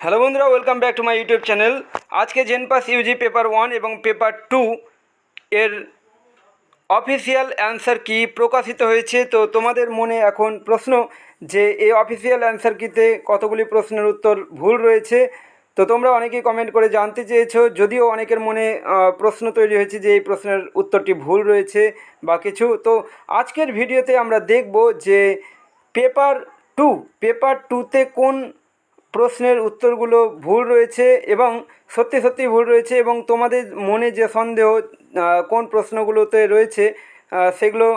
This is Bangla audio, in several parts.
হ্যালো বন্ধুরা welcome back to my YouTube channel আজকে জেনপাস ইউজি পেপার ওয়ান এবং পেপার টু এর অফিসিয়াল অ্যান্সার কি প্রকাশিত হয়েছে? তো তোমাদের মনে এখন প্রশ্ন যে এই অফিসিয়াল অ্যান্সার কিতে কতগুলি প্রশ্নের উত্তর ভুল রয়েছে? তো তোমরা অনেকেই কমেন্ট করে জানতে চেয়েছো, যদিও অনেকের মনে প্রশ্ন তৈরি হয়েছে যে এই প্রশ্নের উত্তরটি ভুল রয়েছে বা কিছু। তো আজকের ভিডিওতে আমরা দেখব যে পেপার টু পেপার টুতে কোন প্রশ্নের উত্তরগুলো ভুল রয়েছে এবং সত্যি সত্যি ভুল রয়েছে এবং তোমাদের মনে যে সন্দেহ কোন প্রশ্নগুলোতে রয়েছে সেগুলো,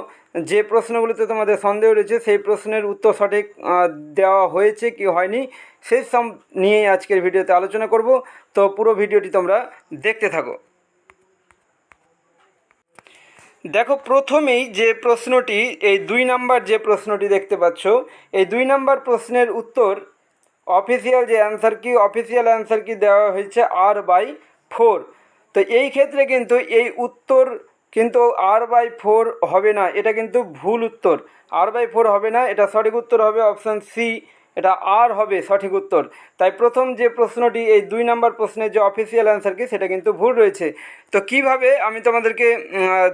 যে প্রশ্নগুলোতে তোমাদের সন্দেহ রয়েছে সেই প্রশ্নের উত্তর সঠিক দেওয়া হয়েছে কি হয়নি সেই সব নিয়েই আজকের ভিডিওতে আলোচনা করব। তো পুরো ভিডিওটি তোমরা দেখতে থাকো। দেখো, প্রথমেই যে প্রশ্নটি, এই দুই নাম্বার যে প্রশ্নটি দেখতে পাচ্ছ, এই দুই নাম্বার প্রশ্নের উত্তর অফিসিয়াল যে অ্যান্সার কি অফিসিয়াল অ্যান্সার কি দেওয়া হয়েছে আর বাই ফোর তো এই ক্ষেত্রে কিন্তু এই উত্তর কিন্তু আর বাই ফোর হবে না, এটা কিন্তু ভুল উত্তর। আর বাই ফোর হবে না, এটা সঠিক উত্তর হবে অপশান সি এটা আর হবে সঠিক উত্তর। তাই প্রথম যে প্রশ্নটি, এই দুই নাম্বার প্রশ্নের যে অফিসিয়াল অ্যান্সার কি, সেটা কিন্তু ভুল রয়েছে। তো কীভাবে আমি তোমাদেরকে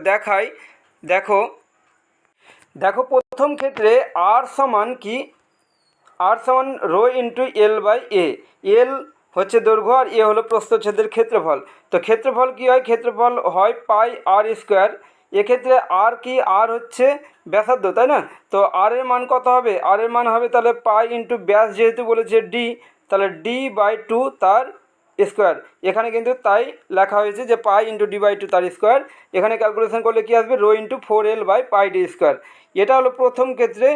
দেখাই, দেখো দেখো প্রথম ক্ষেত্রে আর সমান কি আর সমান rho into L by A L হচ্ছে দৈর্ঘ্য আর এ হলো প্রস্থচ্ছেদের ক্ষেত্রফল। তো ক্ষেত্রফল কী হয়? ক্ষেত্রফল হয় পাই আর স্কোয়ার এক্ষেত্রে আর কি? আর হচ্ছে ব্যাসার্ধ, তাই না? তো আর এর মান কত হবে? আর এর মান হবে তাহলে পাই ইন্টু ব্যাস যেহেতু বলেছে ডি তাহলে ডি বাই টু তার স্কোয়ার এখানে কিন্তু তাই লেখা হয়েছে যে pi into D by two তার স্কোয়ার এখানে ক্যালকুলেশন করলে কী আসবে? Rho into four L by pi D square এটা হলো প্রথম ক্ষেত্রে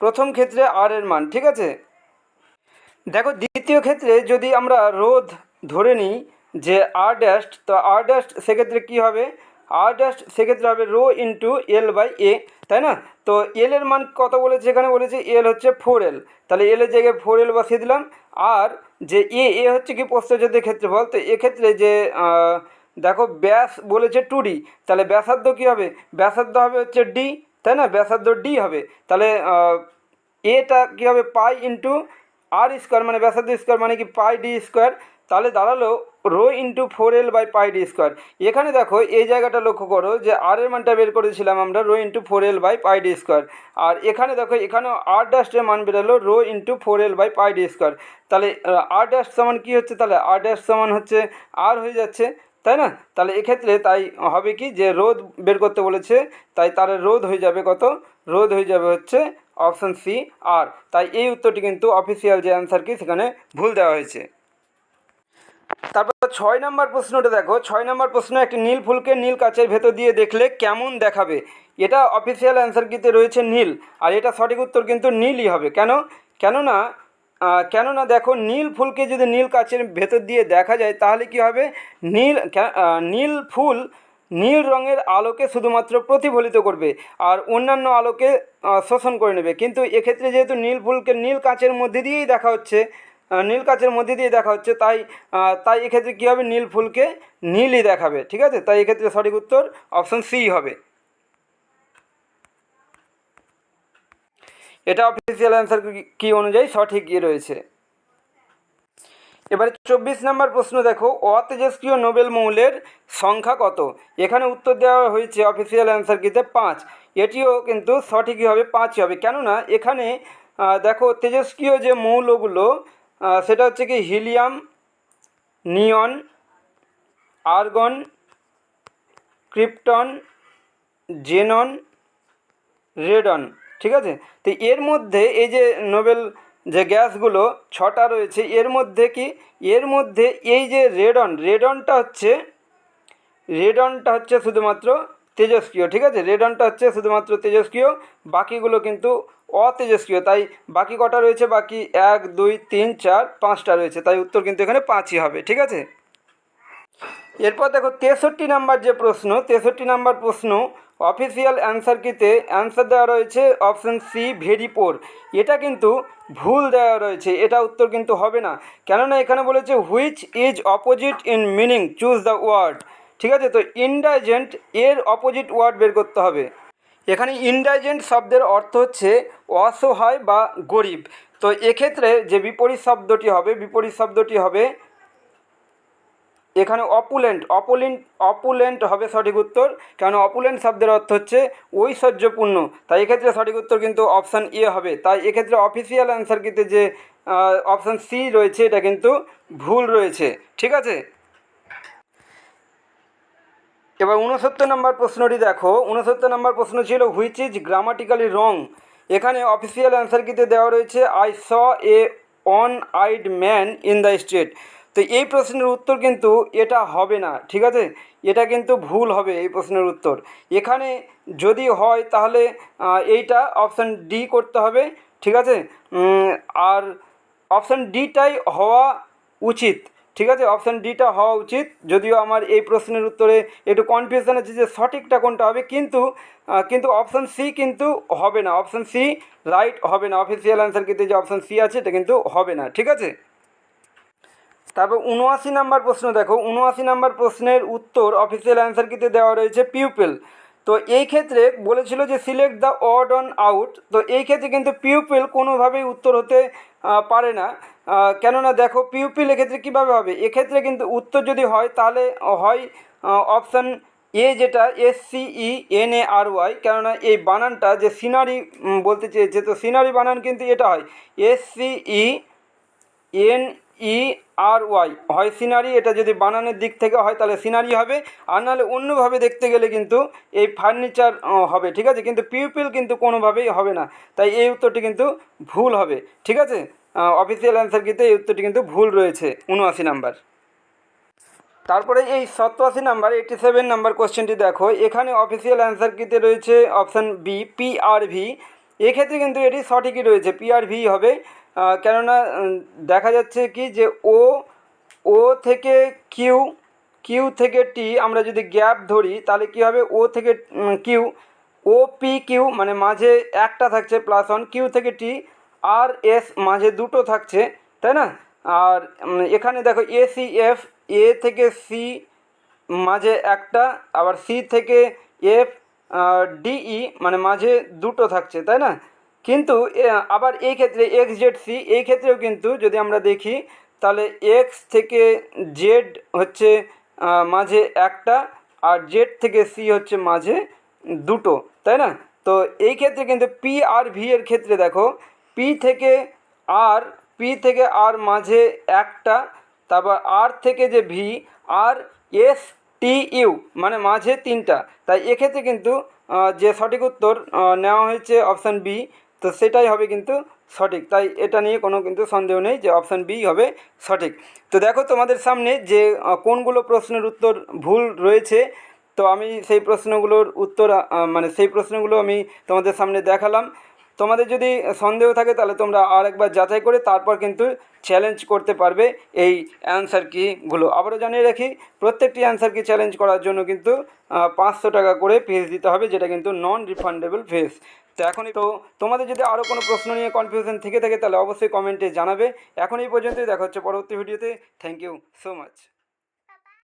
প্রথম ক্ষেত্রে আর এর মান, ঠিক আছে? দেখো, দ্বিতীয় ক্ষেত্রে যদি আমরা রোধ ধরে নিই যে আর ড্যাস্ট তো আর ড্যাস্ট সেক্ষেত্রে কী হবে? আর ড্যাস্ট সেক্ষেত্রে হবে rho into L by A তাই না? তো এল এর মান কত বলেছে? এখানে বলেছে এল হচ্ছে ফোর এল তাহলে এল এর জায়গায় ফোর এল বসিয়ে দিলাম। আর যে এ এ হচ্ছে কি প্রস্থচ্ছেদের ক্ষেত্রফল তো, এক্ষেত্রে যে দেখো ব্যাস বলেছে টু ডি তাহলে ব্যাসার্ধ কী হবে? ব্যাসার্ধ হবে হচ্ছে ডি তাই না? ব্যাসার্ধ ডি হবে। তাহলে এটা কী হবে পাই ইন্টু আর স্কোয়ার মানে ব্যাসার্ধ স্কোয়ার মানে কি পাই ডি স্কোয়ার তাহলে দাঁড়াল rho into four L by pi D square এখানে দেখো, এই জায়গাটা লক্ষ্য করো যে আর এর মানটা বের করেছিলাম আমরা rho into four L by pi D square আর এখানে দেখো, এখানেও আর ড্যাশের মান বেরোলো rho into four L by pi D square তাহলে আর ড্যাশ সমান কী হচ্ছে? তাহলে আর ড্যাশ সমান হচ্ছে আর হয়ে যাচ্ছে তাই না? তাহলে এক্ষেত্রে তাই হবে কি যে রোধ বের করতে বলেছে, তাই তার রোধ হয়ে যাবে কত? রোধ হয়ে যাবে হচ্ছে অপশান সি আর তাই এই উত্তরটি কিন্তু অফিসিয়াল যে অ্যান্সার কি, সেখানে ভুল দেওয়া হয়েছে। তারপর ছয় নম্বর প্রশ্নটা দেখো। ছয় নম্বর প্রশ্ন, একটি নীল ফুলকে নীল কাচের ভেতর দিয়ে দেখলে কেমন দেখাবে? এটা অফিসিয়াল অ্যান্সার কিতে রয়েছে নীল। আর এটা সঠিক উত্তর কিন্তু নীলই হবে। কেন? কেননা কেননা দেখো, নীল ফুলকে যদি নীল কাচের ভেতর দিয়ে দেখা যায়, তাহলে কি হবে? নীল নীল ফুল নীল রঙের আলোকে শুধুমাত্র প্রতিফলিত করবে আর অন্যান্য আলোকে শোষণ করে নেবে। কিন্তু এক্ষেত্রে যেহেতু নীল ফুলকে নীল কাচের মধ্যে দিয়েই দেখা হচ্ছে নীল কাচের মধ্যে দিয়ে দেখা হচ্ছে, তাই তাই এক্ষেত্রে কী হবে? নীল ফুলকে নীলই দেখাবে, ঠিক আছে? তাই এক্ষেত্রে সঠিক উত্তর অপশন সি হবে। এটা অফিসিয়াল অ্যান্সার কি অনুযায়ী সঠিকই রয়েছে। এবারে চব্বিশ নম্বর প্রশ্ন দেখো, অতেজস্ক্রিয় নোবেল মৌলের সংখ্যা কত? এখানে উত্তর দেওয়া হয়েছে অফিসিয়াল অ্যান্সার কিতে পাঁচ। এটিও কিন্তু সঠিকই হবে, পাঁচই হবে। কেননা এখানে দেখো তেজস্ক্রিয় যে মৌলগুলো সেটা হচ্ছে কি helium, neon, argon, krypton, xenon, radon. ঠিক আছে? তো এর মধ্যে এই যে নোবেল যে গ্যাসগুলো ছটা রয়েছে, এর মধ্যে কি? এর মধ্যে এই যে রেডন, রেডনটা হচ্ছে রেডনটা হচ্ছে শুধুমাত্র তেজস্ক্রিয়, ঠিক আছে? রেডনটা হচ্ছে শুধুমাত্র তেজস্ক্রিয়, বাকিগুলো কিন্তু অতেজস্ক্রিয়, তাই বাকি কটা রয়েছে? বাকি এক, দুই, তিন, চার, পাঁচটা রয়েছে, তাই উত্তর কিন্তু এখানে পাঁচই হবে, ঠিক আছে? এরপর দেখো তেষট্টি নাম্বার যে প্রশ্ন, তেষট্টি নাম্বার প্রশ্ন অফিসিয়াল অ্যান্সার কিতে অ্যান্সার দেওয়া রয়েছে অপশন সি ভেরি পোর এটা কিন্তু ভুল দেওয়া রয়েছে, এটা উত্তর কিন্তু হবে না। কেননা এখানে বলেছে which is opposite in meaning choose the word ঠিক আছে? তো ইনডাইজেন্ট এর অপোজিট ওয়ার্ড বের করতে হবে। এখানে ইনডাইজেন্ট শব্দের অর্থ হচ্ছে অসহায় বা গরিব। তো এক্ষেত্রে যে বিপরীত শব্দটি হবে, বিপরীত শব্দটি হবে এখানে অপুলেন্ট অপুলেন্ট অপুলেন্ট হবে সঠিক উত্তর কেন অপুলেন্ট শব্দের অর্থ হচ্ছে ঐশ্বর্যপূর্ণ। তাই এক্ষেত্রে সঠিক উত্তর কিন্তু অপশান এ হবে। তাই এক্ষেত্রে অফিসিয়াল অ্যান্সার কিন্তু যে অপশান সি রয়েছে, এটা কিন্তু ভুল রয়েছে। ঠিক আছে? এবার উনসত্তর নম্বর প্রশ্নটি দেখো। উনসত্তর নম্বর প্রশ্ন ছিল হুইচ ইজ গ্রামাটিক্যালি রং এখানে অফিসিয়াল অ্যান্সার কিতে দেওয়া রয়েছে I saw a one eyed man in the street তো এই প্রশ্নের উত্তর কিন্তু এটা হবে না, ঠিক আছে? এটা কিন্তু ভুল হবে এই প্রশ্নের উত্তর। এখানে যদি হয় তাহলে এইটা অপশান ডি করতে হবে, ঠিক আছে? আর অপশান ডিটাই হওয়া উচিত, ঠিক আছে? অপশান ডিটা হওয়া উচিত। যদিও আমার এই প্রশ্নের উত্তরে একটু কনফিউশন আছে যে সঠিকটা কোনটা হবে, কিন্তু কিন্তু অপশান সি কিন্তু হবে না। অপশান সি রাইট হবে না। অফিসিয়াল অ্যান্সার কিন্তু যে অপশান সি আছে, এটা কিন্তু হবে না, ঠিক আছে? তারপর উনআশি নাম্বার প্রশ্ন দেখো। উনআশি নাম্বার প্রশ্নের উত্তর অফিসিয়াল অ্যান্সার কিতে দেওয়া রয়েছে পিউপেল তো এই ক্ষেত্রে বলেছিল যে select the odd one out তো এই ক্ষেত্রে কিন্তু পিউপেল কোনোভাবেই উত্তর হতে পারে না। কেননা দেখো পিউপিল এক্ষেত্রে কীভাবে হবে? এক্ষেত্রে কিন্তু উত্তর যদি হয়, তাহলে হয় অপশান এ যেটা S C E N A R Y কেননা এই বানানটা যে সিনারি বলতে চেয়েছে, তো সিনারি বানান কিন্তু এটা হয়। S C E N E R Y হয় সিনারি এটা যদি বানানের দিক থেকে হয়, তাহলে সিনারি হবে। আর নাহলে অন্যভাবে দেখতে গেলে কিন্তু এই ফার্নিচার হবে, ঠিক আছে? কিন্তু পিউপিল কিন্তু কোনোভাবেই হবে না। তাই এই উত্তরটি কিন্তু ভুল হবে, ঠিক আছে? অফিসিয়াল অ্যান্সার কিন্তু এই উত্তরটি কিন্তু ভুল রয়েছে, উনআশি নাম্বার। তারপরে এই সপ্তআশি নাম্বার এইটি সেভেন নাম্বার কোশ্চেনটি দেখো। এখানে অফিসিয়াল অ্যান্সার কিতে রয়েছে? Option B P R V এক্ষেত্রে কিন্তু এটি সঠিকই রয়েছে পিআরভি হবে। কেননা দেখা যাচ্ছে কি যে ও ও থেকে কিউ কিউ থেকে টি আমরা যদি গ্যাপ ধরি, তাহলে কী হবে? ও থেকে কিউ ও পি কিউ মানে মাঝে একটা থাকছে প্লাস ওয়ান কিউ থেকে টি আর এস মাঝে দুটো থাকছে, তাই না? আর এখানে দেখো এ সি এফ এ থেকে সি মাঝে একটা, আবার সি থেকে এফ ডিই মানে মাঝে দুটো থাকছে, তাই না? কিন্তু আবার এই ক্ষেত্রে এক্স জেড সি এই ক্ষেত্রেও কিন্তু যদি আমরা দেখি, তাহলে এক্স থেকে জেড হচ্ছে মাঝে একটা আর জেড থেকে সি হচ্ছে মাঝে দুটো, তাই না? তো এই ক্ষেত্রে কিন্তু পি আর ভি এর ক্ষেত্রে দেখো পি থেকে আর পি থেকে আর মাঝে একটা, তারপর আর থেকে যে V R S T U মানে মাঝে তিনটা। তাই এক্ষেত্রে কিন্তু যে সঠিক উত্তর নেওয়া হয়েছে অপশান বি তো সেটাই হবে কিন্তু সঠিক। তাই এটা নিয়ে কোনো কিন্তু সন্দেহ নেই যে অপশান বি হবে সঠিক। তো দেখো তোমাদের সামনে যে কোনগুলো প্রশ্নের উত্তর ভুল রয়েছে, তো আমি সেই প্রশ্নগুলোর উত্তর মানে সেই প্রশ্নগুলো আমি তোমাদের সামনে দেখালাম। তোমাদের যদি সন্দেহ থাকে তাহলে তোমরা আর একবার যাচাই করে তারপর কিন্তু চ্যালেঞ্জ করতে পারবে এই অ্যান্সার কিগুলো আবারও জানিয়ে রাখি, প্রত্যেকটি অ্যান্সার কি চ্যালেঞ্জ করার জন্য কিন্তু পাঁচশো টাকা করে ফিস দিতে হবে, যেটা কিন্তু নন রিফান্ডেবল ফিস তো এখনই তো তোমাদের যদি আরও কোনো প্রশ্ন নিয়ে কনফিউশন থেকে থাকে, তাহলে অবশ্যই কমেন্টে জানাবে। এখন এই পর্যন্তই দেখা হচ্ছে পরবর্তী ভিডিওতে থ্যাংক ইউ সো মাচ